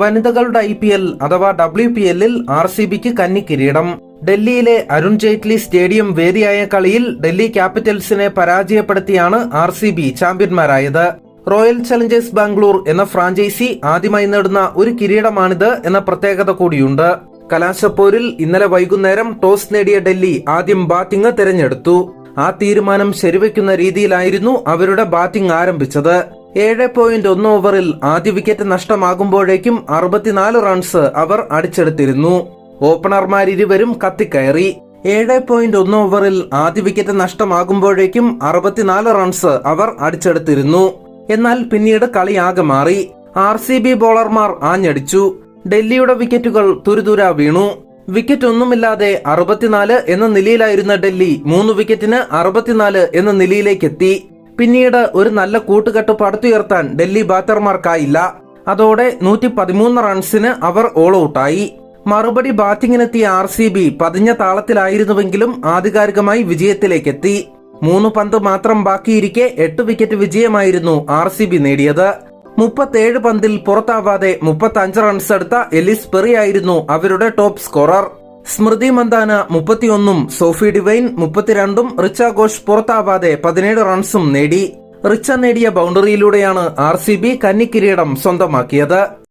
വനിതകളുടെ I P L അഥവാ W P എല്ലിൽ ആർ സി ബിക്ക് കന്നി കിരീടം ഡൽഹിയിലെ അരുൺ ജെയ്റ്റ്ലി സ്റ്റേഡിയം വേദിയായ കളിയിൽ ഡൽഹി ക്യാപിറ്റൽസിനെ പരാജയപ്പെടുത്തിയാണ് ആർ സി ബി ചാമ്പ്യന്മാരായത്. റോയൽ ചലഞ്ചേഴ്സ് ബാംഗ്ലൂർ എന്ന ഫ്രാഞ്ചൈസി ആദ്യമായി നേടുന്ന ഒരു കിരീടമാണിത് എന്ന പ്രത്യേകത കൂടിയുണ്ട്. കലാശപ്പോരിൽ ഇന്നലെ വൈകുന്നേരം ടോസ് നേടിയ ഡൽഹി ആദ്യം ബാറ്റിംഗ് തിരഞ്ഞെടുത്തു. ആ തീരുമാനം ശരിവെക്കുന്ന രീതിയിലായിരുന്നു അവരുടെ ബാറ്റിംഗ് ആരംഭിച്ചത്. ഏഴ് പോയിന്റ് ഒന്ന് ഓവറിൽ ആദ്യ വിക്കറ്റ് നഷ്ടമാകുമ്പോഴേക്കും അറുപത്തിനാല് റൺസ് അവർ അടിച്ചെടുത്തിരുന്നു. ഓപ്പണർമാരിരുവരും കത്തിക്കയറി. ഏഴ് പോയിന്റ് ഒന്ന് ഓവറിൽ ആദ്യ വിക്കറ്റ് നഷ്ടമാകുമ്പോഴേക്കും അറുപത്തിനാല് റൺസ് അവർ അടിച്ചെടുത്തിരുന്നു. എന്നാൽ പിന്നീട് കളിയാകെ മാറി. ആർ സി ബി ബോളർമാർ ആഞ്ഞടിച്ചു. ഡൽഹിയുടെ വിക്കറ്റുകൾ തുരുതുര വീണു. വിക്കറ്റ് ഒന്നുമില്ലാതെ അറുപത്തിനാല് എന്ന നിലയിലായിരുന്ന ഡൽഹി മൂന്ന് വിക്കറ്റിന് അറുപത്തിനാല് എന്ന നിലയിലേക്കെത്തി. പിന്നീട് ഒരു നല്ല കൂട്ടുകെട്ട് പടുത്തുയർത്താൻ ഡൽഹി ബാറ്റർമാർക്കായില്ല. അതോടെ നൂറ്റി പതിമൂന്ന് റൺസിന് അവർ ഓൾ ഔട്ടായി മറുപടി ബാറ്റിംഗിനെത്തിയ ആർ സി ബി പതിഞ്ഞ താളത്തിലായിരുന്നുവെങ്കിലും ആധികാരികമായി വിജയത്തിലേക്കെത്തി. മൂന്ന് പന്ത് മാത്രം ബാക്കിയിരിക്കെ എട്ട് വിക്കറ്റ് വിജയമായിരുന്നു ആർ സി ബി നേടിയത്. മുപ്പത്തേഴ് പന്തിൽ പുറത്താവാതെ മുപ്പത്തി അഞ്ച് റൺസ് എടുത്ത എലിസ് പെറിയായിരുന്നു അവരുടെ ടോപ്പ് സ്കോറർ സ്മൃതി മന്ദാന മുപ്പത്തിയൊന്നും സോഫി ഡിവൈൻ മുപ്പത്തിരണ്ടും റിച്ച ഘോഷ് പുറത്താവാതെ പതിനേഴ് റൺസും നേടി. റിച്ച നേടിയ ബൗണ്ടറിയിലൂടെയാണ് ആർ സി ബി കന്നിക്കിരീടം സ്വന്തമാക്കിയത്.